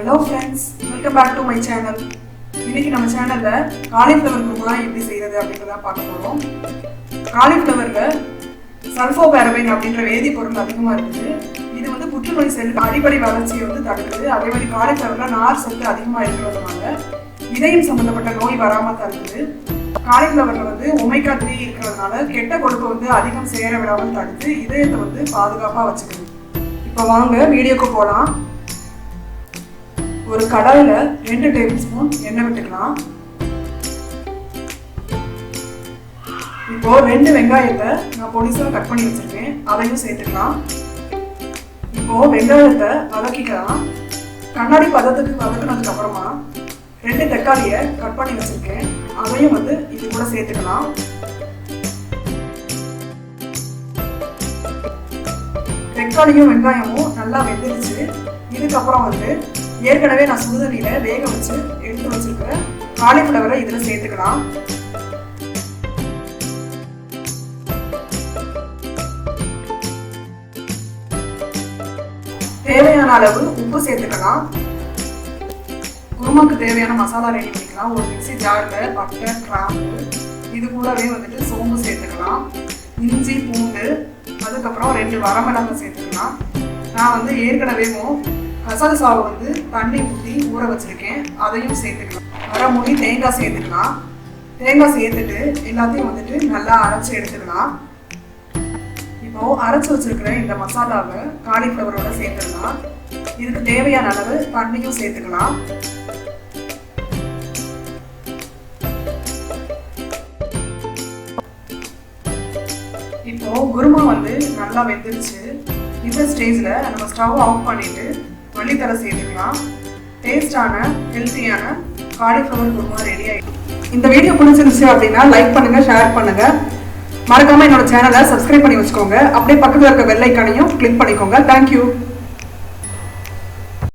Hello friends welcome back to my channel இன்னைக்கு நம்ம சேனல்ல காலிஃப்ளவர் குருமா எப்படி செய்யறது அப்படின்றத பார்க்க போறோம். காலிஃப்ளவர்ல சல்ஃபோ பேரபைன் அப்படின்ற வேதிப்பொருள் அதிகமா இருக்குது. இது வந்து புற்றுநோய் செல் அடிப்படை வளர்ச்சியை வந்து தடுக்குது. அதே மாதிரி காலிஃப்ளவர்ல நார் சத்து அதிகமா இருக்கிறதுனால இதயம் சம்பந்தப்பட்ட நோய் வராம தடுக்குது. காலிஃப்ளவர்ல வந்து ஒமைக்கா த்ரீ இருக்கிறதுனால கெட்ட கொழுப்பு வந்து அதிகம் சேர விடாமல் தடுத்து இதயத்தை வந்து பாதுகாப்பா வச்சுக்கணும் இப்போ வாங்க வீடியோக்கு போகலாம் ஒரு கடாயில் ரெண்டு டேபிள் ஸ்பூன் எண்ணெய் விட்டுக்கலாம். இப்போ ரெண்டு வெங்காயத்தை நான் பொடிசாக கட் பண்ணி வச்சிருக்கேன். அதையும் சேர்த்துக்கலாம். இப்போ வெங்காயத்தை வதக்கிக்கலாம். கண்ணாடி பதத்துக்கு வதக்குனதுக்கு அப்புறமா ரெண்டு தக்காளியை கட் பண்ணி வச்சிருக்கேன். அதையும் வந்து இது கூட சேர்த்துக்கலாம். தக்காளியும் வெங்காயமும் நல்லா வெந்துருச்சு. இதுக்கப்புறம் வந்து ஏற்கனவே நான் சுடுதண்ணியில் வேக வச்சு எடுத்து வச்சிருக்கிற காலிஃப்ளவரை இதில் சேர்த்துக்கலாம். தேவையான அளவு உப்பு சேர்த்துக்கலாம். குருமாக்கு தேவையான மசாலா ரெடி பண்ணிக்கலாம். ஒரு மிக்சி ஜாரில் பட்டை கிராம்பு இது கூடவே வந்துட்டு சோம்பு சேர்த்துக்கலாம். இஞ்சி பூண்டு அதுக்கப்புறம் ரெண்டு வரமிளகு சேர்த்துக்கலாம். நான் வந்து ஏற்கனவேவும் கசகசாவை வந்து தண்ணி ஊற்றி ஊற வச்சுருக்கேன். அதையும் சேர்த்துக்கலாம். வர மூடி தேங்காய் சேர்த்துக்கலாம். தேங்காய் சேர்த்துட்டு எல்லாத்தையும் வந்துட்டு நல்லா அரைச்சி எடுத்துக்கலாம். இப்போ அரைச்சி வச்சிருக்கிற இந்த மசாலாவை காலிஃப்ளவரோட சேர்த்துக்கலாம் இதுக்கு தேவையான அளவு தண்ணியும் சேர்த்துக்கலாம். இப்போ குருமா வந்து நல்லா வெந்துருச்சு. இந்த ஸ்டேஜில் நம்ம ஸ்டவ் ஆஃப் பண்ணிட்டு மல்லித்தலை சேர்த்துக்கலாம் டேஸ்டான ஹெல்த்தியான காலிஃப்ளவர் குருமா ரெடி ஆகிடும் இந்த வீடியோ பிடிச்சிருந்துச்சு அப்படின்னா லைக் பண்ணுங்க ஷேர் பண்ணுங்க. மறக்காம என்னோட சேனலை சப்ஸ்கிரைப் பண்ணி வச்சுக்கோங்க. அப்படியே பக்கத்தில் இருக்க வெள்ளைக்கானையும் கிளிக் பண்ணிக்கோங்க. தேங்க்யூ